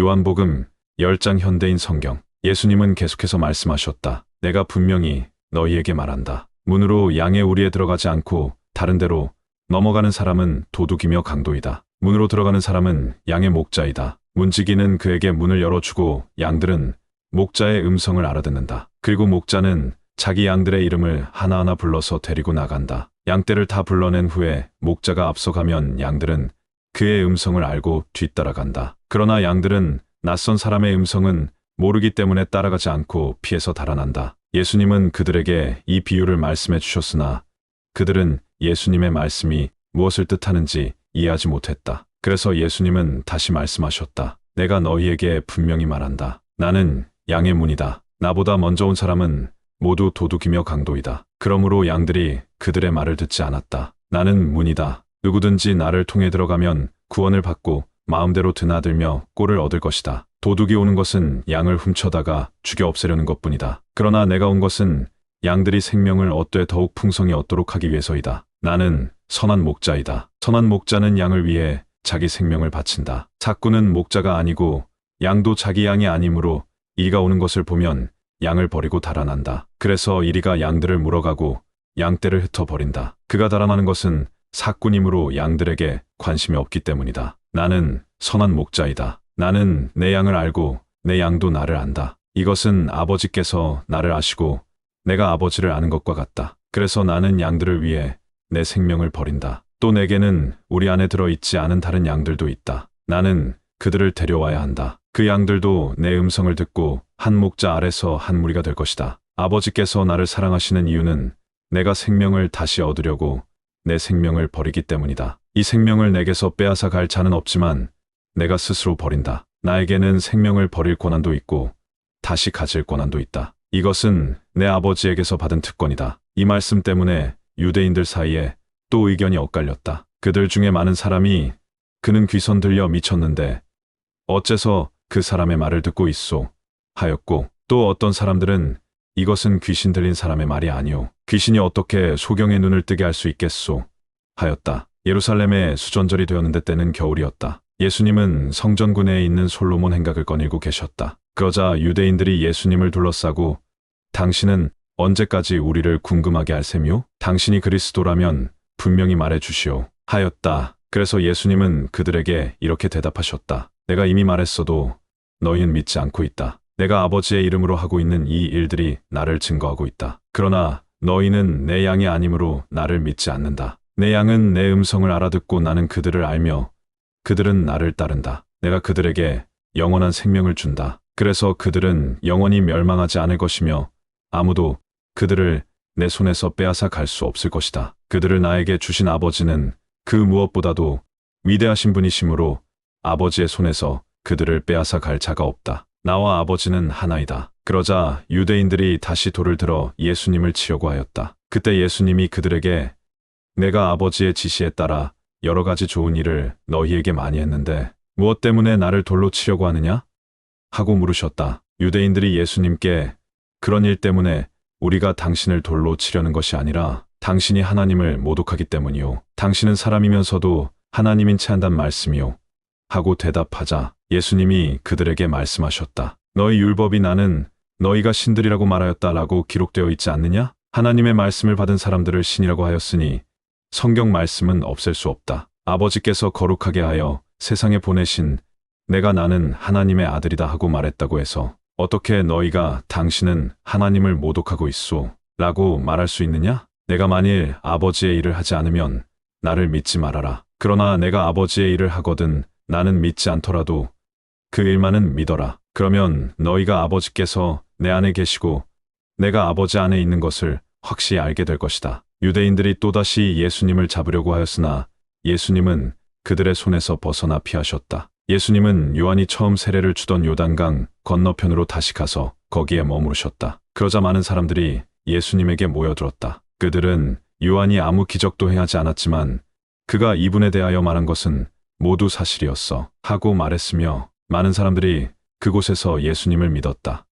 요한복음 10장 현대인 성경. 예수님은 계속해서 말씀하셨다. 내가 분명히 너희에게 말한다. 문으로 양의 우리에 들어가지 않고 다른 데로 넘어가는 사람은 도둑이며 강도이다. 문으로 들어가는 사람은 양의 목자이다. 문지기는 그에게 문을 열어주고 양들은 목자의 음성을 알아듣는다. 그리고 목자는 자기 양들의 이름을 하나하나 불러서 데리고 나간다. 양떼를 다 불러낸 후에 목자가 앞서가면 양들은 그의 음성을 알고 뒤따라간다. 그러나 양들은 낯선 사람의 음성은 모르기 때문에 따라가지 않고 피해서 달아난다. 예수님은 그들에게 이 비유를 말씀해 주셨으나 그들은 예수님의 말씀이 무엇을 뜻하는지 이해하지 못했다. 그래서 예수님은 다시 말씀하셨다. 내가 너희에게 분명히 말한다. 나는 양의 문이다. 나보다 먼저 온 사람은 모두 도둑이며 강도이다. 그러므로 양들이 그들의 말을 듣지 않았다. 나는 문이다. 누구든지 나를 통해 들어가면 구원을 받고 마음대로 드나들며 꼴을 얻을 것이다. 도둑이 오는 것은 양을 훔쳐다가 죽여 없애려는 것뿐이다. 그러나 내가 온 것은 양들이 생명을 얻되 더욱 풍성히 얻도록 하기 위해서이다. 나는 선한 목자이다. 선한 목자는 양을 위해 자기 생명을 바친다. 사꾼은 목자가 아니고 양도 자기 양이 아니므로 이리가 오는 것을 보면 양을 버리고 달아난다. 그래서 이리가 양들을 물어가고 양떼를 흩어버린다. 그가 달아나는 것은 사꾼이므로 양들에게 관심이 없기 때문이다. 나는 선한 목자이다. 나는 내 양을 알고 내 양도 나를 안다. 이것은 아버지께서 나를 아시고 내가 아버지를 아는 것과 같다. 그래서 나는 양들을 위해 내 생명을 버린다. 또 내게는 우리 안에 들어있지 않은 다른 양들도 있다. 나는 그들을 데려와야 한다. 그 양들도 내 음성을 듣고 한 목자 아래서 한 무리가 될 것이다. 아버지께서 나를 사랑하시는 이유는 내가 생명을 다시 얻으려고 내 생명을 버리기 때문이다. 이 생명을 내게서 빼앗아 갈 자는 없지만 내가 스스로 버린다. 나에게는 생명을 버릴 권한도 있고 다시 가질 권한도 있다. 이것은 내 아버지에게서 받은 특권이다. 이 말씀 때문에 유대인들 사이에 또 의견이 엇갈렸다. 그들 중에 많은 사람이 그는 귀선 들려 미쳤는데 어째서 그 사람의 말을 듣고 있소 하였고 또 어떤 사람들은 이것은 귀신 들린 사람의 말이 아니오. 귀신이 어떻게 소경의 눈을 뜨게 할 수 있겠소 하였다. 예루살렘에 수전절이 되었는데 때는 겨울이었다. 예수님은 성전군에 있는 솔로몬 행각을 거닐고 계셨다. 그러자 유대인들이 예수님을 둘러싸고 당신은 언제까지 우리를 궁금하게 할 셈이오? 당신이 그리스도라면 분명히 말해 주시오. 하였다. 그래서 예수님은 그들에게 이렇게 대답하셨다. 내가 이미 말했어도 너희는 믿지 않고 있다. 내가 아버지의 이름으로 하고 있는 이 일들이 나를 증거하고 있다. 그러나 너희는 내 양이 아니므로 나를 믿지 않는다. 내 양은 내 음성을 알아듣고 나는 그들을 알며 그들은 나를 따른다. 내가 그들에게 영원한 생명을 준다. 그래서 그들은 영원히 멸망하지 않을 것이며 아무도 그들을 내 손에서 빼앗아 갈 수 없을 것이다. 그들을 나에게 주신 아버지는 그 무엇보다도 위대하신 분이시므로 아버지의 손에서 그들을 빼앗아 갈 자가 없다. 나와 아버지는 하나이다. 그러자 유대인들이 다시 돌을 들어 예수님을 치려고 하였다. 그때 예수님이 그들에게 내가 아버지의 지시에 따라 여러 가지 좋은 일을 너희에게 많이 했는데 무엇 때문에 나를 돌로 치려고 하느냐? 하고 물으셨다. 유대인들이 예수님께 그런 일 때문에 우리가 당신을 돌로 치려는 것이 아니라 당신이 하나님을 모독하기 때문이요. 당신은 사람이면서도 하나님인 채 한단 말씀이요. 하고 대답하자 예수님이 그들에게 말씀하셨다. 너희 율법이 나는 너희가 신들이라고 말하였다라고 기록되어 있지 않느냐? 하나님의 말씀을 받은 사람들을 신이라고 하였으니 성경 말씀은 없앨 수 없다. 아버지께서 거룩하게 하여 세상에 보내신 내가 나는 하나님의 아들이다 하고 말했다고 해서 어떻게 너희가 당신은 하나님을 모독하고 있소? 라고 말할 수 있느냐? 내가 만일 아버지의 일을 하지 않으면 나를 믿지 말아라. 그러나 내가 아버지의 일을 하거든 나는 믿지 않더라도 그 일만은 믿어라. 그러면 너희가 아버지께서 내 안에 계시고 내가 아버지 안에 있는 것을 확실히 알게 될 것이다. 유대인들이 또다시 예수님을 잡으려고 하였으나 예수님은 그들의 손에서 벗어나 피하셨다. 예수님은 요한이 처음 세례를 주던 요단강 건너편으로 다시 가서 거기에 머무르셨다. 그러자 많은 사람들이 예수님에게 모여들었다. 그들은 요한이 아무 기적도 행하지 않았지만 그가 이분에 대하여 말한 것은 모두 사실이었어 하고 말했으며 많은 사람들이 그곳에서 예수님을 믿었다.